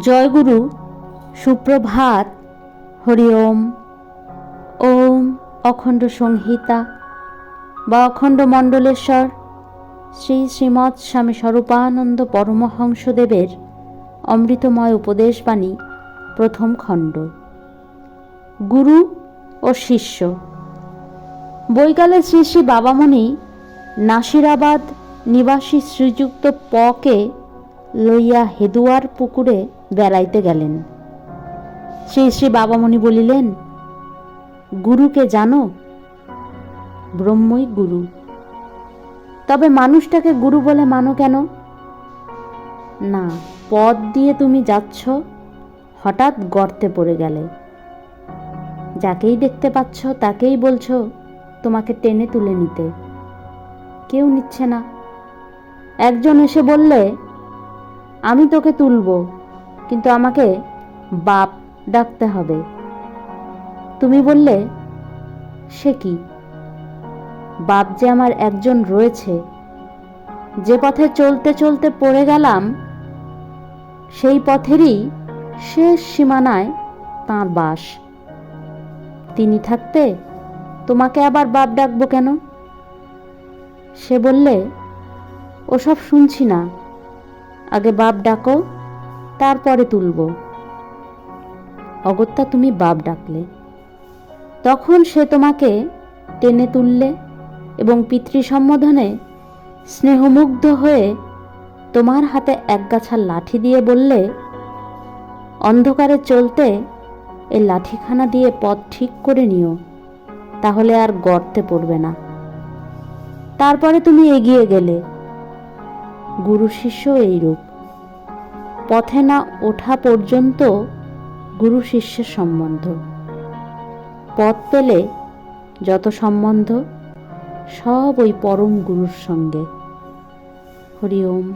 জয়গুরু, সুপ্রভাত, হরি ওম। ওম অখণ্ড সংহিতা বা অখণ্ড মণ্ডলেশ্বর, শ্রী শ্রীমৎ স্বামী স্বরূপানন্দ পরমহংসদেবের অমৃতময় উপদেশবাণী, প্রথম খণ্ড। গুরু ও শিষ্য। বৈকালে শ্রী শ্রী বাবামণি নাসিরাবাদ নিবাসী শ্রীযুক্ত পকে লইয়া হেদুয়ার পুকুরে বেড়াইতে গেলেন। শ্রী শ্রী বাবামণি বলিলেন, গুরুকে জানো, ব্রহ্মই গুরু। তবে মানুষটাকে গুরু বলে মানো কেন? না পথ দিয়ে তুমি যাচ্ছ, হঠাৎ গর্তে পড়ে গেলে। যাকেই দেখতে পাচ্ছ, তাকেই বলছো, তোমাকে টেনে তুলে নিতে। কেউ নিচ্ছে না। একজন এসে বললে, আমি তোকে তুলব। কিন্তু আমাকে বাপ ডাকতে হবে। তুমি বললে, সে কি? বাপ যে আমার একজন রয়েছে। যে পথে চলতে চলতে পড়ে গেলাম, সেই পথেরই শেষ সীমানায় তাঁর বাস। তিনি থাকতে তোমাকে আবার বাপ ডাকবো কেন? সে বললে, ওসব শুনছি না। আগে বাপ ডাকো তারপরে তুলব। অগত্যা তুমি বাপ ডাকলে। তখন সে তোমাকে টেনে তুললে এবং পিতৃ সম্বোধনে স্নেহমুগ্ধ হয়ে তোমার হাতে একগাছা লাঠি দিয়ে বললে, অন্ধকারে চলতে এই লাঠিখানা দিয়ে পথ ঠিক করে নিও, তাহলে আর গর্তে পড়বে না। তারপরে তুমি এগিয়ে গেলে। গুরু শিষ্য এইরূপ। পথে না ওঠা পর্যন্ত গুরু শিষ্যের সম্বন্ধ। পথ পেলে যত সম্বন্ধ, সব ওই পরম গুরুর সঙ্গে। হরি ওম।